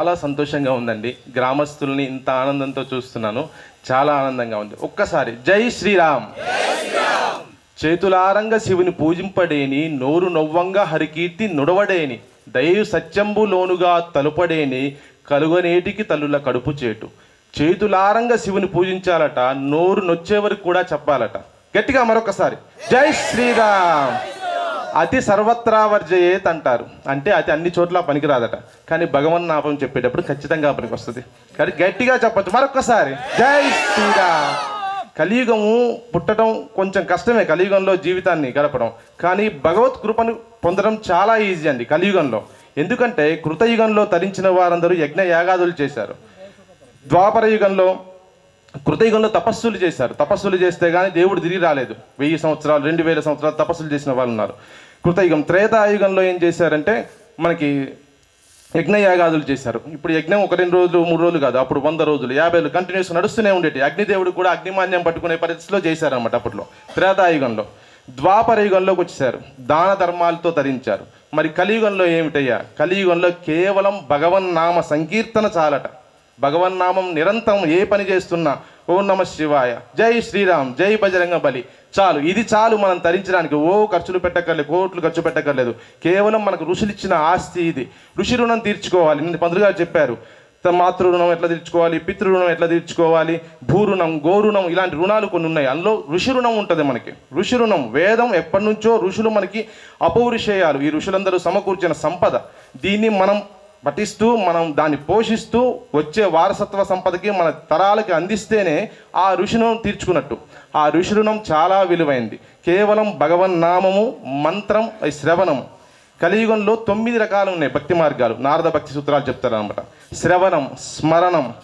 చాలా సంతోషంగా ఉందండి. గ్రామస్తుల్ని ఇంత ఆనందంతో చూస్తున్నాను. చాలా ఆనందంగా ఉంది. ఒక్కసారి జై శ్రీరామ్. చేతులారంగ శివుని పూజింపడేని నోరు నొవ్వంగా హరికీర్తి నుడవడేని దయు సత్యంబు లోనుగా తలుపడేని కలుగనేటికి తల్లుల కడుపు చేటు. చేతులారంగ శివుని పూజించాలట నోరు నొచ్చే వరకు కూడా చెప్పాలట. గట్టిగా మరొకసారి. జై శ్రీరామ్. అతి సర్వత్రా వర్జయేత్ అంటారు. అంటే అది అన్ని చోట్ల పనికిరాదట. కానీ భగవన్ నామం చెప్పేటప్పుడు ఖచ్చితంగా పనికి వస్తుంది కానీ గట్టిగా చెప్పచ్చు. మరొకసారి జై శ్రీరామ్. కలియుగము పుట్టడం కొంచెం కష్టమే కలియుగంలో జీవితాన్ని గడపడం. కానీ భగవత్ కృపను పొందడం చాలా ఈజీ అండి కలియుగంలో. ఎందుకంటే కృతయుగంలో తరించిన వారందరూ యజ్ఞ యాగాదులు చేశారు. ద్వాపర యుగంలో కృతయుగంలో తపస్సులు చేశారు. తపస్సులు చేస్తే కానీ దేవుడు తిరిగి రాలేదు. వెయ్యి సంవత్సరాలు రెండు వేల సంవత్సరాలు తపస్సులు చేసిన వాళ్ళు ఉన్నారు. కృతయుగం త్రేతాయుగంలో ఏం చేశారంటే మనకి యజ్ఞయాగాదులు చేశారు. ఇప్పుడు యజ్ఞం ఒక రెండు రోజులు మూడు రోజులు కాదు అప్పుడు వంద రోజులు యాభై రోజులు కంటిన్యూస్ నడుస్తూనే ఉండేటి. అగ్నిదేవుడు కూడా అగ్నిమాన్యం పట్టుకునే పరిస్థితిలో చేశారన్నమాట అప్పట్లో త్రేతాయుగంలో. ద్వాపర యుగంలోకి వచ్చేసారు దాన ధర్మాలతో తరించారు. మరి కలియుగంలో ఏమిటయ్యా? కలియుగంలో కేవలం భగవన్ నామ సంకీర్తన చాలట. భగవన్నామం నిరంతరం ఏ పని చేస్తున్నా ఓం నమ శివాయ. జై శ్రీరామ్ జై బజరంగ బలి. చాలు ఇది చాలు మనం తరించడానికి. ఓ ఖర్చులు పెట్టక్కర్లేదు కోట్లు ఖర్చు పెట్టక్కర్లేదు. కేవలం మనకు ఋషులు ఇచ్చిన ఆస్తి ఇది. ఋషి రుణం తీర్చుకోవాలి. నేను పంతులు గారు చెప్పారు. త- మాతృ రుణం ఎట్లా తీర్చుకోవాలి? పితృ రుణం ఎట్లా తీర్చుకోవాలి? భూరుణం గోరుణం ఇలాంటి రుణాలు కొన్ని ఉన్నాయి. అందులో ఋషి రుణం ఉంటుంది మనకి. ఋషి రుణం వేదం ఎప్పటి నుంచో ఋషులు మనకి అపౌరుషేయాలు. ఈ ఋషులందరూ సమకూర్చిన సంపద. దీన్ని మనం పఠిస్తూ మనం దాన్ని పోషిస్తూ వచ్చే వారసత్వ సంపదకి మన తరాలకి అందిస్తేనే ఆ ఋషిణం తీర్చుకున్నట్టు. ఆ ఋషి చాలా విలువైంది. కేవలం భగవన్ నామము మంత్రం శ్రవణం కలియుగంలో తొమ్మిది రకాలు ఉన్నాయి భక్తి మార్గాలు. నారద భక్తి సూత్రాలు చెప్తారనమాట శ్రవణం స్మరణం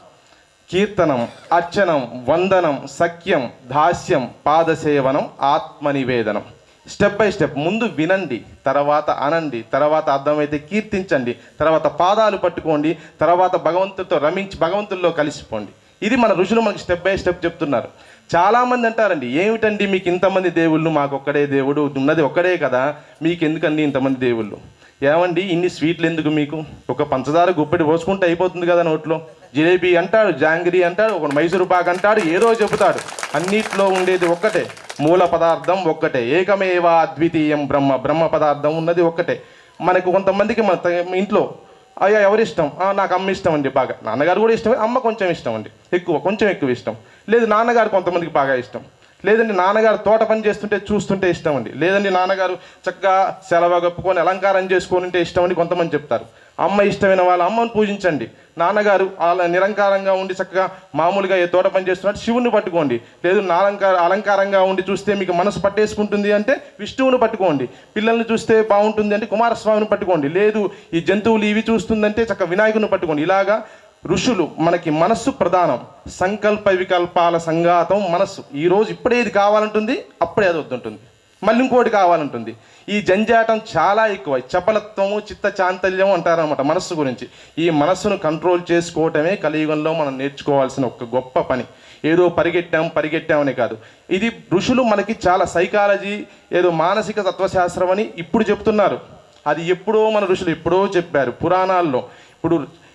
కీర్తనం అర్చనం వందనం సఖ్యం దాస్యం పాదసేవనం ఆత్మనివేదనం. స్టెప్ బై స్టెప్ ముందు వినండి తర్వాత అనండి తర్వాత అర్థమైతే కీర్తించండి తర్వాత పాదాలు పట్టుకోండి తర్వాత భగవంతుడితో రమించి భగవంతుల్లో కలిసిపోండి. ఇది మన ఋషులు మనకి స్టెప్ బై స్టెప్ చెప్తున్నారు. చాలామంది అంటారండి ఏమిటండి మీకు ఇంతమంది దేవుళ్ళు? మాకు ఒక్కడే దేవుడు ఉన్నది ఒక్కడే కదా మీకు ఎందుకండి ఇంతమంది దేవుళ్ళు? ఏమండి ఇన్ని స్వీట్లు ఎందుకు మీకు? ఒక పంచదార గుప్పెడి పోసుకుంటే అయిపోతుంది కదా నోట్లో? జిలేబీ అంటాడు జాంగిరీ అంటాడు ఒక మైసూరు పాక్ అంటాడు ఏదో చెబుతాడు. అన్నిట్లో ఉండేది ఒక్కటే. మూల పదార్థం ఒక్కటే. ఏకమేవా అద్వితీయం బ్రహ్మ. బ్రహ్మ పదార్థం ఉన్నది ఒక్కటే. మనకు కొంతమందికి మన త- ఇంట్లో అయ్యా ఎవరు ఇష్టం నాకు అమ్మ ఇష్టం అండి బాగా. నాన్నగారు కూడా ఇష్టం అమ్మ కొంచెం ఇష్టం అండి ఎక్కువ కొంచెం ఎక్కువ ఇష్టం. లేదు నాన్నగారు కొంతమందికి బాగా ఇష్టం. లేదండి నాన్నగారు తోట పని చేస్తుంటే చూస్తుంటే ఇష్టం అండి. లేదండి నాన్నగారు చక్కగా సెలవు కప్పుకొని అలంకారం చేసుకొని ఉంటే ఇష్టం అని కొంతమంది చెప్తారు. అమ్మ ఇష్టమైన వాళ్ళ అమ్మను పూజించండి. నాన్నగారు అలా నిరంకారంగా ఉండి చక్కగా మామూలుగా ఏ తోట పని చేస్తున్నట్టు శివుని పట్టుకోండి. లేదు నాలంకార అలంకారంగా ఉండి చూస్తే మీకు మనసు పట్టేసుకుంటుంది అంటే విష్ణువుని పట్టుకోండి. పిల్లల్ని చూస్తే బాగుంటుంది అంటే కుమారస్వామిని పట్టుకోండి. లేదు ఈ జంతువులు ఇవి చూస్తుందంటే చక్క వినాయకుని పట్టుకోండి. ఇలాగా ఋషులు మనకి మనస్సు ప్రధానం. సంకల్ప వికల్పాల సంఘాతం మనస్సు. ఈరోజు ఇప్పుడే ఇది కావాలంటుంది అప్పుడే అది వద్దుంటుంది. మళ్ళీ ఇంకోటి కావాలంటుంది. ఈ జంజాటం చాలా ఎక్కువ. చపలత్వము చిత్త చాంతల్యం అంటారన్నమాట మనస్సు గురించి. ఈ మనస్సును కంట్రోల్ చేసుకోవటమే కలియుగంలో మనం నేర్చుకోవాల్సిన ఒక గొప్ప పని. ఏదో పరిగెట్టాం పరిగెట్టామని కాదు. ఇది ఋషులు మనకి చాలా సైకాలజీ ఏదో మానసిక తత్వశాస్త్రం అని ఇప్పుడు చెప్తున్నారు. అది ఎప్పుడో మన ఋషులు ఎప్పుడో చెప్పారు. పురాణాల్లో ఇప్పుడు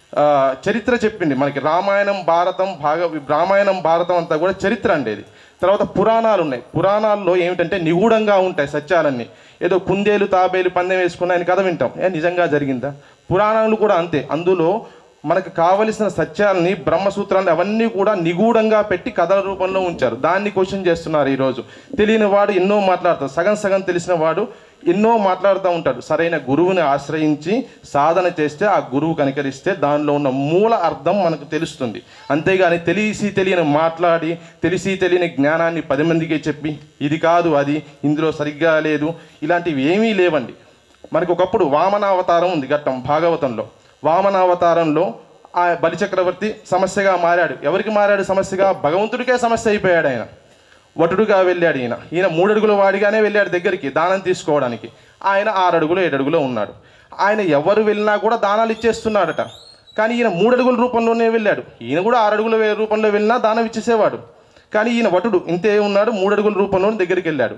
చరిత్ర చెప్పింది. మనకి రామాయణం భారతం భాగ రామాయణం భారతం అంతా కూడా చరిత్ర అండి ఇది. తర్వాత పురాణాలు ఉన్నాయి. పురాణాల్లో ఏమిటంటే నిగూఢంగా ఉంటాయి సత్యాలన్నీ. ఏదో కుందేలు తాబేలు పందెం వేసుకున్న ఆయన కథ వింటాం. ఏ నిజంగా జరిగిందా? పురాణాలు కూడా అంతే. అందులో మనకు కావలసిన సత్యాలని బ్రహ్మసూత్రాన్ని అవన్నీ కూడా నిగూఢంగా పెట్టి కథల రూపంలో ఉంచారు. దాన్ని క్వశ్చన్ చేస్తున్నారు ఈరోజు. తెలియని వాడు ఎన్నో మాట్లాడతారు సగం సగం తెలిసిన వాడు ఎన్నో మాట్లాడుతూ ఉంటాడు. సరైన గురువుని ఆశ్రయించి సాధన చేస్తే ఆ గురువు కనికరిస్తే దానిలో ఉన్న మూల అర్థం మనకు తెలుస్తుంది. అంతేగాని తెలిసి తెలియని మాట్లాడి తెలిసి తెలియని జ్ఞానాన్ని పది మందికి చెప్పి ఇది కాదు అది ఇందులో సరిగ్గా లేదు ఇలాంటివి ఏమీ లేవండి. మనకు ఒకప్పుడు వామనావతారం ఉంది ఘట్టం భాగవతంలో. వామనావతారంలో ఆ బలిచక్రవర్తి సమస్యగా మారాడు. ఎవరికి మారాడు సమస్యగా? భగవంతుడికే సమస్య అయిపోయాడు ఆయన. వటుడుగా వెళ్ళాడు ఈయన. ఈయన మూడడుగుల వాడిగానే వెళ్ళాడు దగ్గరికి దానం తీసుకోవడానికి. ఆయన ఆరు అడుగులు ఏడు అడుగులో ఉన్నాడు. ఆయన ఎవరు వెళ్ళినా కూడా దానాలు ఇచ్చేస్తున్నాడట. కానీ ఈయన మూడడుగుల రూపంలోనే వెళ్ళాడు. ఈయన కూడా ఆరు అడుగుల రూపంలో వెళ్ళినా దానం ఇచ్చేసేవాడు. కానీ ఈయన వటుడు ఇంతే ఉన్నాడు మూడడుగుల రూపంలో దగ్గరికి వెళ్ళాడు.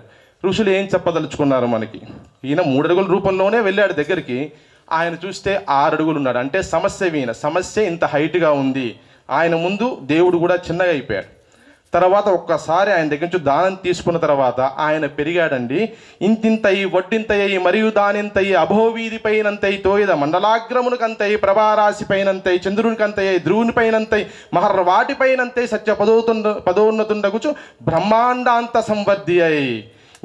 ఋషులు ఏం చెప్పదలుచుకున్నారు మనకి? ఈయన మూడడుగుల రూపంలోనే వెళ్ళాడు దగ్గరికి. ఆయన చూస్తే ఆరు అడుగులు ఉన్నాడు. అంటే సమస్య ఈయన సమస్య ఇంత హైట్గా ఉంది. ఆయన ముందు దేవుడు కూడా చిన్నగా అయిపోయాడు. తర్వాత ఒక్కసారి ఆయన దగ్గర నుంచి దానం తీసుకున్న తర్వాత ఆయన పెరిగాడండి. ఇంతింతయి వడ్డింతయి మరియు దానింతయి అభోవీధి పైనంతయి తోయద మండలాగ్రమునికంతయి ప్రభారాశి పైనంతయి చంద్రునికంతయి ధ్రువుని పైనంతయి మహర్ వాటి సత్య పదోతుండ పదోన్నతుండగుచు బ్రహ్మాండాంత సంవర్ధి అయి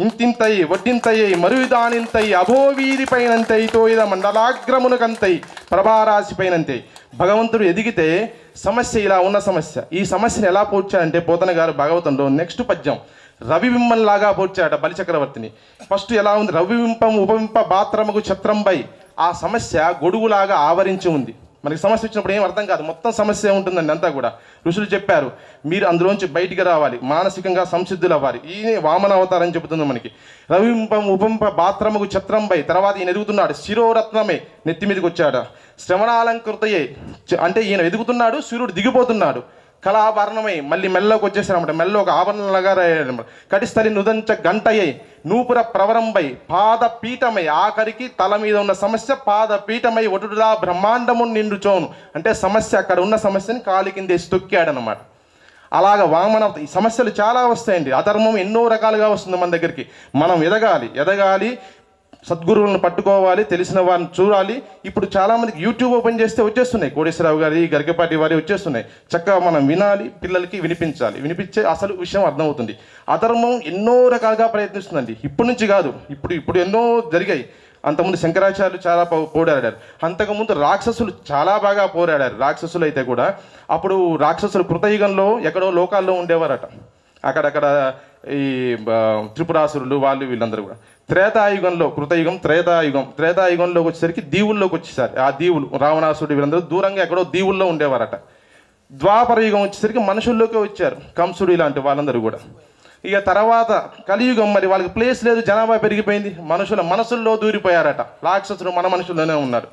ఇంతింతై వడ్డింతయి మరియు దానింతయి అభోవీధి పైనంతయి తోయద మండలాగ్రమునకంతయ్ ప్రభారాశి పైనంతయ్ భగవంతుడు ఎదిగితే సమస్య ఇలా ఉన్న సమస్య. ఈ సమస్యను ఎలా పోర్చాడంటే పోతన గారు భాగవతంలో నెక్స్ట్ పద్యం. రవిబింబంలాగా పోడ్చాడట బలిచక్రవర్తిని ఫస్ట్ ఎలా ఉంది? రవిబింపం ఉపవింప బాత్రముకు ఛత్రంపై ఆ సమస్య గొడుగులాగా ఆవరించి ఉంది. మనకి సమస్య వచ్చినప్పుడు ఏం అర్థం కాదు. మొత్తం సమస్య ఉంటుందండి అంతా కూడా. ఋషులు చెప్పారు మీరు అందులోంచి బయటికి రావాలి మానసికంగా సంసిద్ధులు అవ్వాలి ఈయన వామన అవతారం చెబుతుంది మనకి. రవింపం ఉపంప బాత్రముకు ఛత్రంపై తర్వాత ఈయన ఎదుగుతున్నాడు శిరోరత్నమే నెత్తి మీదకి వచ్చాడు. శ్రవణాలంకృతయే అంటే ఈయన ఎదుగుతున్నాడు సూర్యుడు దిగిపోతున్నాడు. కళాభరణమై మళ్ళీ మెల్లోకి వచ్చేసారన్నమాట. మెల్లో ఒక ఆభరణలాగా రాయాడనమాట కటిస్థలి నుదంచ గంటయ్యై నూపుర ప్రవరంపై పాద పీఠమై ఆఖరికి తల మీద ఉన్న సమస్య పాద పీఠమై ఒటుడులా బ్రహ్మాండము నిండుచోను. అంటే సమస్య అక్కడ ఉన్న సమస్యని కాలి కిందేసి తొక్కాడనమాట అలాగ వామన ఈ సమస్యలు చాలా వస్తాయండి. అధర్మం ఎన్నో రకాలుగా వస్తుంది మన దగ్గరికి. మనం ఎదగాలి. ఎదగాలి సద్గురువులను పట్టుకోవాలి తెలిసిన వారిని చూడాలి. ఇప్పుడు చాలామందికి యూట్యూబ్ ఓపెన్ చేస్తే వచ్చేస్తున్నాయి. కోటేశ్వరరావు గారి గరికపాటి వారి వచ్చేస్తున్నాయి. చక్కగా మనం వినాలి పిల్లలకి వినిపించాలి. వినిపించే అసలు విషయం అర్థమవుతుంది. అధర్మం ఎన్నో రకాలుగా ప్రయత్నిస్తుందండి. ఇప్పటి నుంచి కాదు. ఇప్పుడు ఇప్పుడు ఎన్నో జరిగాయి. అంతకుముందు శంకరాచార్యులు చాలా పోరాడారు. అంతకుముందు రాక్షసులు చాలా బాగా పోరాడారు. రాక్షసులు అయితే కూడా అప్పుడు రాక్షసులు కృతయుగంలో ఎక్కడో లోకాల్లో ఉండేవారట. అక్కడక్కడ ఈ త్రిపురాసురులు వాళ్ళు వీళ్ళందరూ కూడా. త్రేతాయుగంలో కృతయుగం త్రేతాయుగం. త్రేతాయుగంలోకి వచ్చేసరికి దీవుల్లోకి వచ్చేసారు. ఆ దీవులు రావణాసురుడు వీళ్ళందరూ దూరంగా ఎక్కడో దీవుల్లో ఉండేవారట. ద్వాపర యుగం వచ్చేసరికి మనుషుల్లోకి వచ్చారు. కంసుడు ఇలాంటి వాళ్ళందరూ కూడా. ఇక తర్వాత కలియుగం మరి వాళ్ళకి ప్లేస్ లేదు జనాభా పెరిగిపోయింది. మనుషుల మనసుల్లో దూరిపోయారట. రాక్షసుడు మన మనుషుల్లోనే ఉన్నారు.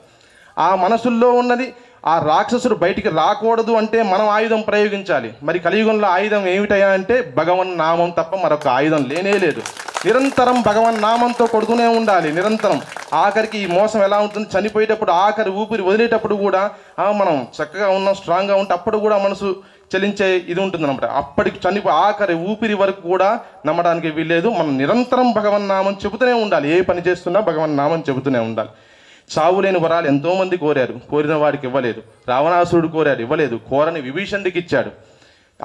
ఆ మనసుల్లో ఉన్నది ఆ రాక్షసుడు బయటికి రాకూడదు అంటే మనం ఆయుధం ప్రయోగించాలి. మరి కలియుగంలో ఆయుధం ఏమిటయా అంటే భగవన్ నామం తప్ప మరొక ఆయుధం లేనే లేదు. నిరంతరం భగవన్ నామంతో కొడుతూనే ఉండాలి నిరంతరం. ఆఖరికి ఈ మోసం ఎలా ఉంటుంది? చనిపోయేటప్పుడు ఆఖరి ఊపిరి వదిలేటప్పుడు కూడా మనం చక్కగా ఉన్నాం స్ట్రాంగ్గా ఉంటే అప్పుడు కూడా మనసు చలించే ఇది ఉంటుంది అనమాట అప్పటికి చనిపో ఆఖరి ఊపిరి వరకు కూడా నమ్మడానికి వీల్లేదు. మనం నిరంతరం భగవన్ నామం చెబుతూనే ఉండాలి. ఏ పని చేస్తున్నా భగవన్ నామం చెబుతూనే ఉండాలి. చావు లేని వరాలు ఎంతోమంది కోరారు. కోరిన వాడికి ఇవ్వలేదు. రావణాసురుడు కోరాడు ఇవ్వలేదు. కోరని విభీషణుడికి ఇచ్చాడు.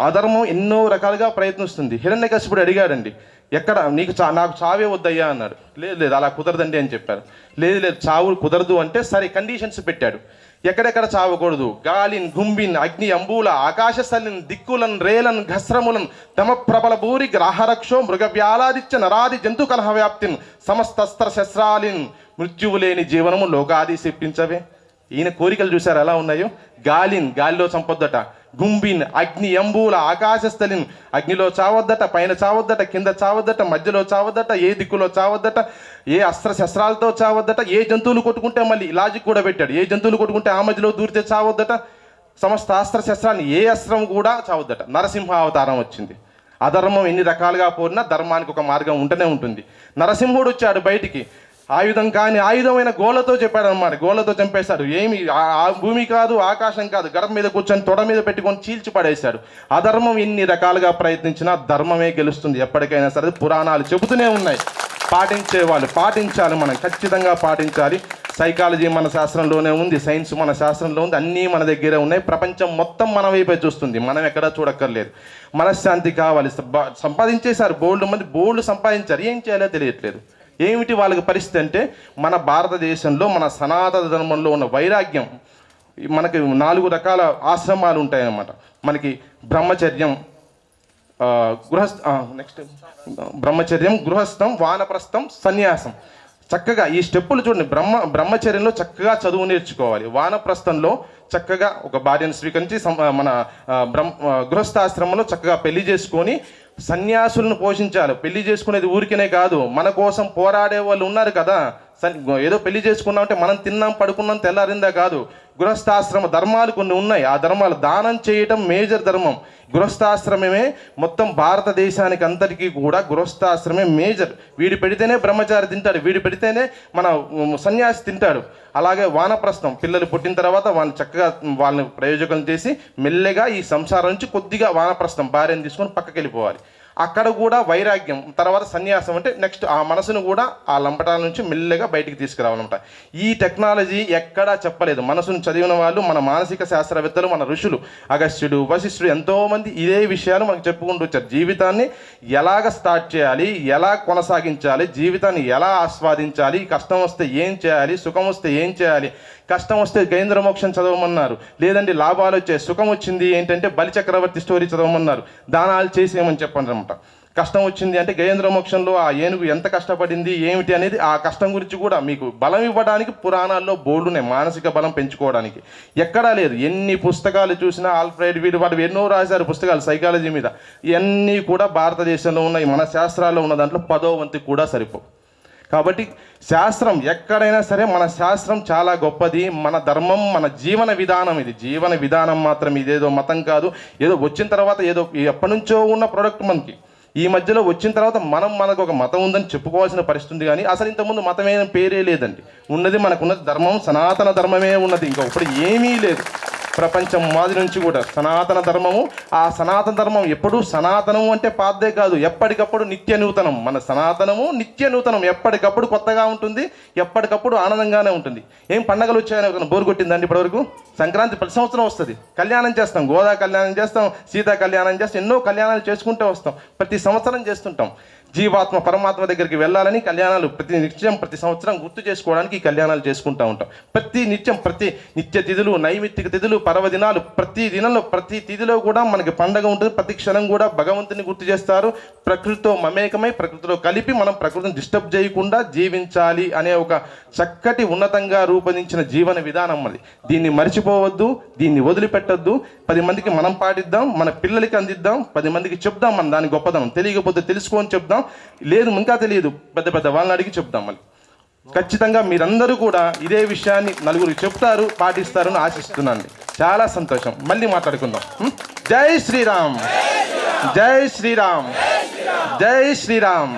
అధర్మం ఎన్నో రకాలుగా ప్రయత్నిస్తుంది. హిరణ్యకశిపుడు అడిగాడండి ఎక్కడ? నీకు చా నాకు చావే వద్దయ్యా అన్నాడు. లేదు లేదు అలా కుదరదండి అని చెప్పారు. లేదు లేదు చావు కుదరదు అంటే సరే కండిషన్స్ పెట్టాడు. ఎక్కడెక్కడ చావకూడదు. గాలిన్ గుంబిన్ అగ్ని అంబూల ఆకాశస్థలిన్ దిక్కులన్ రేలన్ ఘస్రములన్ తమ ప్రబల భూరి గ్రహరక్షో మృగవ్యాలాదిత్య నరాది జంతు కలహవ్యాప్తిన్ సమస్తస్త్ర శస్త్రాలిన్. మృత్యువు లేని జీవనము లోకాది చెప్పించవే ఈయన కోరికలు చూశారు ఎలా ఉన్నాయో? గాలిన్ గాలిలో చంపొద్దట. గుంబిన్ అగ్ని ఎంబూల ఆకాశస్థలిన్. అగ్నిలో చావద్దట పైన చావద్దట కింద చావద్దట మధ్యలో చావద్దట ఏ దిక్కులో చావద్దట ఏ అస్త్ర శస్త్రాలతో చావద్దట ఏ జంతువులు కొట్టుకుంటే మళ్ళీ లాజిక్ కూడా పెట్టాడు. ఏ జంతువులు కొట్టుకుంటే ఆ మధ్యలో దూరితే చావద్దట? సమస్త అస్త్ర శస్త్రాన్ని ఏ అస్త్రం కూడా చావద్దట. నరసింహ అవతారం వచ్చింది. అధర్మం ఎన్ని రకాలుగా పోరినా ధర్మానికి ఒక మార్గం ఉంటూనే ఉంటుంది. నరసింహుడు వచ్చాడు బయటికి. ఆయుధం కాని ఆయుధమైన గోలతో చెప్పాడు అనమాట గోలతో చంపేశాడు. ఏమి ఆ- భూమి కాదు ఆకాశం కాదు. గడప మీద కూర్చొని తొడ మీద పెట్టుకొని చీల్చి పడేశాడు. అధర్మం ఎన్ని రకాలుగా ప్రయత్నించినా ధర్మమే గెలుస్తుంది. ఎప్పటికైనా సరే పురాణాలు చెబుతూనే ఉన్నాయి. పాటించే వాళ్ళు పాటించాలి మనం. ఖచ్చితంగా పాటించాలి. సైకాలజీ మన శాస్త్రంలోనే ఉంది. సైన్స్ మన శాస్త్రంలో ఉంది. అన్నీ మన దగ్గరే ఉన్నాయి. ప్రపంచం మొత్తం మన వైపే చూస్తుంది. మనం ఎక్కడా చూడక్కర్లేదు. మనశ్శాంతి కావాలి. సంపాదించేశారు. బోల్డ్ మంది బోల్డ్ సంపాదించారు. ఏం చేయాలో తెలియట్లేదు. ఏమిటి వాళ్ళకి పరిస్థితి అంటే మన భారతదేశంలో మన సనాతన ధర్మంలో ఉన్న వైరాగ్యం మనకి నాలుగు రకాల ఆశ్రమాలు ఉంటాయన్నమాట. మనకి బ్రహ్మచర్యం గృహస్థ నెక్స్ట్ బ్రహ్మచర్యం గృహస్థం వానప్రస్థం సన్యాసం. చక్కగా ఈ స్టెప్పులు చూడండి. బ్రహ్మ బ్రహ్మచర్యంలో చక్కగా చదువు నేర్చుకోవాలి. వానప్రస్థంలో చక్కగా ఒక భార్యను స్వీకరించి సం- మన బ్రహ్మ గృహస్థాశ్రమంలో చక్కగా పెళ్ళి చేసుకొని సన్యాసులను పోషించాలి. పెళ్ళి చేసుకునేది ఊరికనే కాదు. మన కోసం పోరాడే వాళ్ళు ఉన్నారు కదా. సన్ ఏదో పెళ్ళి చేసుకున్నామంటే మనం తిన్నాం పడుకున్నాం తెల్లారిందా కాదు. గృహస్థాశ్రమ ధర్మాలు కొన్ని ఉన్నాయి. ఆ ధర్మాలు దానం చేయటం మేజర్ ధర్మం. గృహస్థాశ్రమమే మొత్తం భారతదేశానికి అంతటికీ కూడా గృహస్థాశ్రమే మేజర్. వీడి పెడితేనే బ్రహ్మచారి తింటాడు వీడి పెడితేనే మన సన్యాసి తింటాడు. అలాగే వానప్రస్థం పిల్లలు పుట్టిన తర్వాత వాళ్ళని చక్కగా వాళ్ళని ప్రయోజకం చేసి మెల్లగా ఈ సంసారం నుంచి కొద్దిగా వానప్రస్థం భార్యను తీసుకొని పక్కకి వెళ్ళిపోవాలి అక్కడ కూడా వైరాగ్యం తర్వాత సన్యాసం అంటే నెక్స్ట్ ఆ మనసును కూడా ఆ లంపటాల నుంచి మెల్లగా బయటికి తీసుకురావాలన్నమాట. ఈ టెక్నాలజీ ఎక్కడా చెప్పలేదు. మనసును చదివిన వాళ్ళు మన మానసిక శాస్త్రవేత్తలు మన ఋషులు అగస్త్యుడు వశిష్ఠుడు ఎంతోమంది ఇదే విషయాలు మనకు చెప్పుకుంటూ వచ్చారు. జీవితాన్ని ఎలాగ స్టార్ట్ చేయాలి ఎలా కొనసాగించాలి జీవితాన్ని ఎలా ఆస్వాదించాలి కష్టం వస్తే ఏం చేయాలి సుఖం వస్తే ఏం చేయాలి కష్టం వస్తే గైంద్ర మోక్షం చదవమన్నారు. లేదంటే లాభాలు వచ్చే సుఖం వచ్చింది ఏంటంటే బలిచక్రవర్తి స్టోరీ చదవమన్నారు. దానాలు చేసేయమని చెప్పండి అనమాట కష్టం వచ్చింది అంటే గజేంద్ర మోక్షంలో ఆ ఏనుగు ఎంత కష్టపడింది ఏమిటి అనేది ఆ కష్టం గురించి కూడా మీకు బలం ఇవ్వడానికి పురాణాల్లో బోర్డునే మానసిక బలం పెంచుకోవడానికి. ఎక్కడా లేదు. ఎన్ని పుస్తకాలు చూసినా ఆల్ఫ్రైడ్ వీడు వాడు ఎన్నో రాశారు పుస్తకాలు సైకాలజీ మీద. ఇవన్నీ కూడా భారతదేశంలో ఉన్నాయి. మన శాస్త్రాల్లో ఉన్న దాంట్లో పదో వంతు కూడా సరిపోవు. కాబట్టి శాస్త్రం ఎక్కడైనా సరే మన శాస్త్రం చాలా గొప్పది. మన ధర్మం మన జీవన విధానం ఇది. జీవన విధానం మాత్రం ఇదేదో మతం కాదు. ఏదో వచ్చిన తర్వాత ఏదో ఎప్పటి నుంచో ఉన్న ప్రోడక్ట్ మనకి. ఈ మధ్యలో వచ్చిన తర్వాత మనం మనకు ఒక మతం ఉందని చెప్పుకోవాల్సిన పరిస్థితి ఉంది కానీ అసలు ఇంతకుముందు మతమైన పేరే లేదండి. ఉన్నది మనకున్నది ధర్మం సనాతన ధర్మమే ఉన్నది. ఇంకా ఇప్పుడు ఏమీ లేదు. ప్రపంచం మాది నుంచి కూడా సనాతన ధర్మము ఆ సనాతన ధర్మం ఎప్పుడు సనాతనము అంటే పాతదే కాదు. ఎప్పటికప్పుడు నిత్య నూతనం. మన సనాతనము నిత్య నూతనం ఎప్పటికప్పుడు కొత్తగా ఉంటుంది ఎప్పటికప్పుడు ఆనందంగానే ఉంటుంది. ఏం పండగలు వచ్చాయని బోరు కొట్టిందండి ఇప్పటివరకు? సంక్రాంతి ప్రతి సంవత్సరం వస్తుంది. కళ్యాణం చేస్తాం గోదా కళ్యాణం చేస్తాం సీతా కళ్యాణం చేస్తాం ఎన్నో కళ్యాణాలు చేసుకుంటూ వస్తాం. ప్రతి సంవత్సరం చేస్తుంటాం. జీవాత్మ పరమాత్మ దగ్గరికి వెళ్ళాలని కళ్యాణాలు ప్రతి నిత్యం ప్రతి సంవత్సరం గుర్తు చేసుకోవడానికి ఈ కళ్యాణాలు చేసుకుంటూ ఉంటాం. ప్రతి నిత్యం ప్రతి నిత్య తిథులు నైమిత్తిక తిథులు పర్వదినాలు ప్రతి దినంలో ప్రతి తిథిలో కూడా మనకి పండగ ఉంటుంది. ప్రతి క్షణం కూడా భగవంతుని గుర్తు చేస్తారు. ప్రకృతితో మమేకమై ప్రకృతిలో కలిపి మనం ప్రకృతిని డిస్టర్బ్ చేయకుండా జీవించాలి అనే ఒక చక్కటి ఉన్నతంగా రూపొందించిన జీవన విధానం అది. దీన్ని మర్చిపోవద్దు దీన్ని వదిలిపెట్టొద్దు. పది మందికి మనం పాటిద్దాం మన పిల్లలకి అందిద్దాం పది మందికి చెప్దాం మన దాని గొప్పదనం తెలియకపోతే తెలుసుకొని చెప్దాం. లేదు ఇంకా తెలియదు. పెద్ద పెద్ద వాళ్ళని అడిగి చెప్దాం మళ్ళీ. ఖచ్చితంగా మీరందరూ కూడా ఇదే విషయాన్ని నలుగురికి చెప్తారు పాటిస్తారని ఆశిస్తున్నాను చాలా సంతోషం. మళ్ళీ మాట్లాడుకుందాం. జై శ్రీరామ్. జై శ్రీరామ్. జై శ్రీరామ్.